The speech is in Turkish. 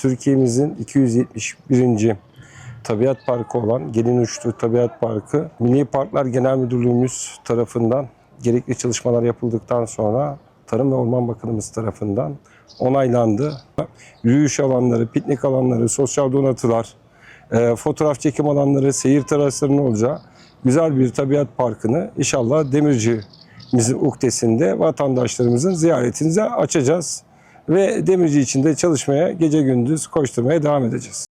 Türkiye'mizin 271. Tabiat Parkı olan Gelin Uçtu Tabiat Parkı Milli Parklar Genel Müdürlüğümüz tarafından gerekli çalışmalar yapıldıktan sonra Tarım ve Orman Bakanımız tarafından onaylandı. Yürüyüş alanları, piknik alanları, sosyal donatılar, e, fotoğraf çekim alanları, seyir teraslarının olacağı güzel bir tabiat parkını inşallah Demirci'mizin uhdesinde vatandaşlarımızın ziyaretinize açacağız. Ve Demirci için de çalışmaya gece gündüz koşturmaya devam edeceğiz.